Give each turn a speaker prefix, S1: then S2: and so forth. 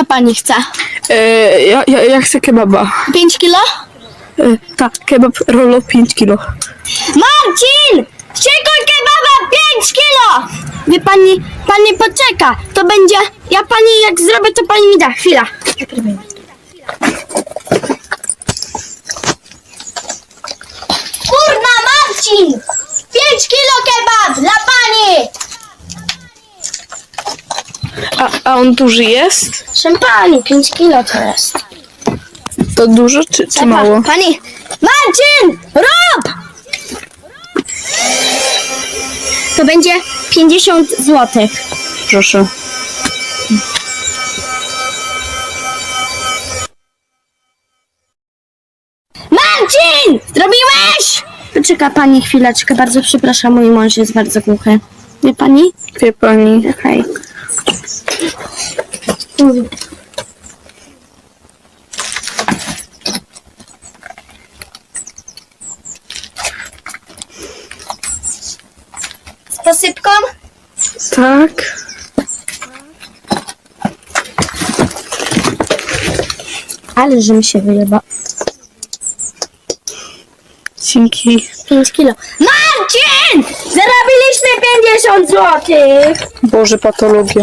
S1: Co pani chce?
S2: E, ja, ja, ja chcę kebaba.
S1: 5 kilo?
S2: E, tak, kebab rolo 5 kilo.
S1: Marcin! Szykuj kebaba 5 kilo! Wie pani, pani poczeka. To będzie, ja pani jak zrobię, to pani mi da. Chwila. Kurna Marcin! 5 kilo kebab dla pani!
S2: A, a on duży jest?
S1: Pani, 5 kilo to jest.
S2: To dużo czy, czy mało?
S1: Pani, Marcin! Rob! To będzie 50 złotych.
S2: Proszę.
S1: Marcin! Zrobiłeś? Poczeka pani chwileczkę, bardzo przepraszam, mój mąż jest bardzo głuchy. Wie pani?
S2: Wie pani.
S1: Okej. Z posypką?
S2: Tak.
S1: Ale że mi się wyjeba.
S2: Dzięki.
S1: 5 kilo. Marcin! Zarobiliśmy 50 złotych!
S2: Boże, patologia.